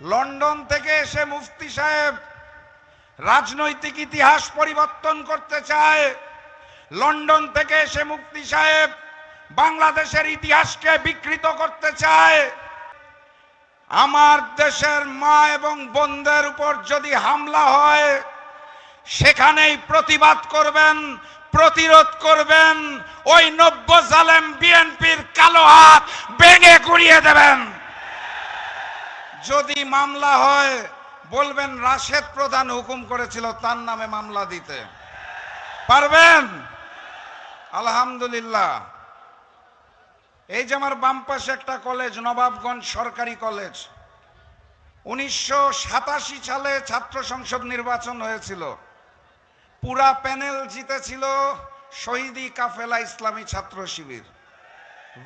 London থেকে এসে মুফতি সাহেব রাজনৈতিক ইতিহাস পরিবর্তন করতে চায়। লন্ডন থেকে এসে মুফতি সাহেব বাংলাদেশের ইতিহাসকে বিকৃত করতে চায়। আমার দেশের মা এবং বোনদের উপর যদি হামলা হয়, সেখানেই প্রতিবাদ করবেন, প্রতিরোধ করবেন, ওই নব্য জালেম বিএনপির কালো হাত ভেঙে গুড়িয়ে দেবেন। যদি মামলা হয়, বলবেন রাশেদ প্রধান হুকুম করেছিল তার নামে মামলা দিতে। পারবেন? আলহামদুলিল্লাহ। এই যে আমার বাম পাশে একটা কলেজ, নবাবগঞ্জ সরকারি কলেজ। উনিশশো সাতাশি সালে ছাত্র সংসদ নির্বাচন হয়েছিল। পুরা প্যানেল জিতেছিল শহীদি কাফেলা ইসলামী ছাত্র শিবির।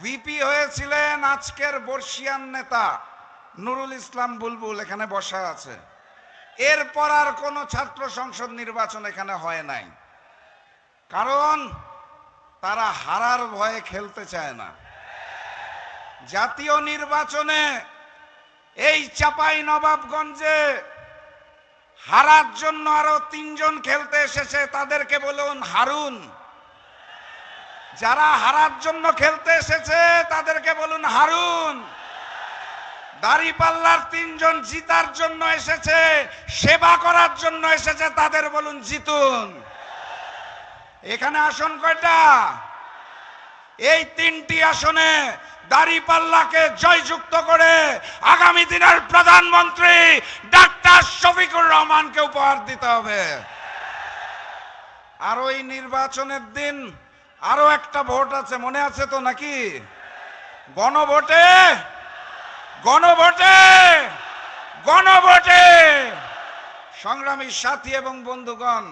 ভিপি হয়েছিলেন আজকের বর্ষিয়ান নেতা। নুরুল ইসলাম বুলবুল এখানে বসা আছে। এরপর আর কোনো ছাত্র সংসদ নির্বাচন এখানে হয় নাই। কারণ তারা হারার ভয়ে খেলতে চায় না। জাতীয় নির্বাচনে এই চাপাই নবাবগঞ্জে হারার জন্য আরও তিনজন খেলতে এসেছে, তাদেরকে বলুন হারুন। যারা হারার জন্য খেলতে এসেছে, তাদেরকে বলুন হারুন। দাড়িপাল্লার তিনজন জিতার জন্য এসেছে, সেবা করার জন্য এসেছে তাদের বলুন জিতুন। এখানে আসন কয়টা? এই তিনটি আসনে দাড়িপাল্লাকে জয়যুক্ত করে আগামী দিনের প্রধানমন্ত্রী ডাক্তার শফিকুর রহমানকে উপহার দিতে হবে। আর ওই নির্বাচনের দিন আরও একটা ভোট আছে, মনে আছে তো নাকি? গণভোটে গণভোটে! গণভোটে! সংগ্রামী সাথী এবং বন্ধুগণ,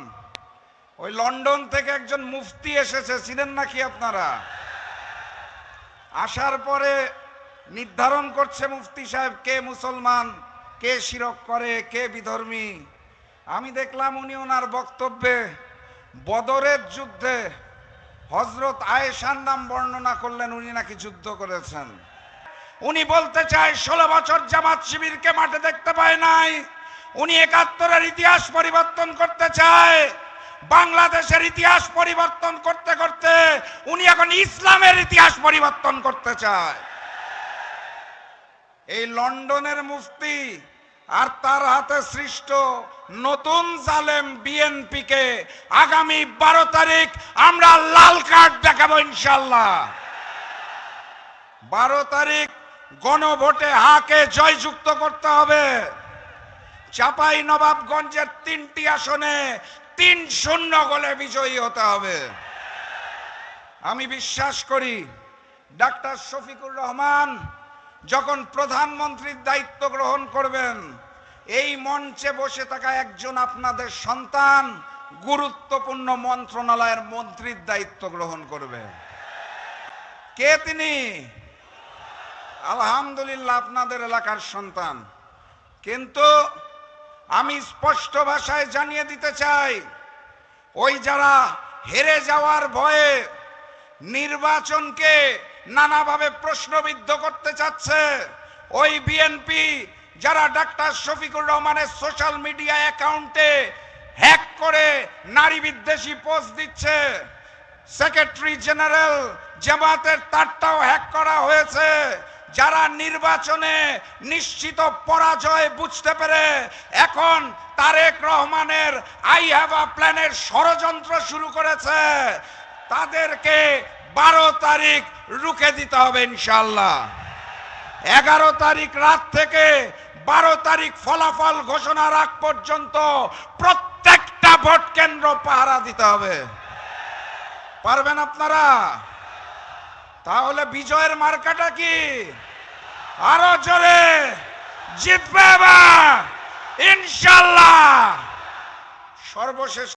ওই লন্ডন থেকে একজন মুফতি এসেছে ছিলেন নাকি আপনারা? আসার পরে নির্ধারণ করছে মুফতি সাহেব কে মুসলমান, কে শিরক করে, কে বিধর্মী। আমি দেখলাম উনি ওনার বক্তব্যে বদরের যুদ্ধে হজরত আয়েশার নাম বর্ণনা করলেন, উনি নাকি যুদ্ধ করেছেন। উনি বলতে চায়, ষোলো বছর জামাত শিবিরকে মাঠে দেখতে পায় নাই। উনি একাত্তরের ইতিহাস পরিবর্তন করতে চায়। বাংলাদেশের ইতিহাস পরিবর্তন করতে করতে উনি এখন ইসলামের ইতিহাস পরিবর্তন করতে চায়। এই লন্ডনের মুফতি আর তার হাতে সৃষ্ট নতুন জালেম বিএনপিকে আগামী বারো তারিখ আমরা লাল কার্ড দেখাবো ইনশাল্লাহ বারো তারিখ গণভোটে হাকে জয়যুক্ত করতে হবে। চাপাই নবাবগঞ্জের তিনটি আসনে তিন শূন্য গোলে বিজয়ী হতে হবে। আমি বিশ্বাস করি, ডাক্তার শফিকুর রহমান যখন প্রধানমন্ত্রীর দায়িত্ব গ্রহণ করবেন, এই মঞ্চে বসে থাকা একজন আপনাদের সন্তান গুরুত্বপূর্ণ মন্ত্রণালয়ের মন্ত্রীর দায়িত্ব গ্রহণ করবে। কে তিনি? আলহামদুলিল্লাহ, আপনাদের এলাকার সন্তান। কিন্তু আমি স্পষ্ট ভাষায় জানিয়ে দিতে চাই, ওই যারা হেরে যাওয়ার ভয়ে নির্বাচনকে নানাভাবে প্রশ্নবিদ্ধ করতে চাচ্ছে, ওই বিএনপি যারা ডাক্তার শফিকুর রহমানের সোশ্যাল মিডিয়া অ্যাকাউন্টে হ্যাক করে নারী বিদ্বেষী পোস্ট দিচ্ছে, সেক্রেটারি জেনারেল জামাতের তারটাও হ্যাক করা হয়েছে যারা নির্বাচনে নিশ্চিত পরাজয় বুঝতে পেরে, এখন তারেক রহমানের আই হ্যাভ প্ল্যানের ষড়যন্ত্র শুরু করেছে, তাদেরকে বারো তারিখ রুখে দিতে হবে ইনশাল্লাহ এগারো তারিখ রাত থেকে বারো তারিখ ফলাফল ঘোষণার আগ পর্যন্ত প্রত্যেকটা ভোট কেন্দ্র পাহারা দিতে হবে। পারবেন আপনারা? তাহলে বিজয়ের মার্কাটা কি? আরও জোরে জিতবে এবার ইনশাল্লাহ। সর্বশেষ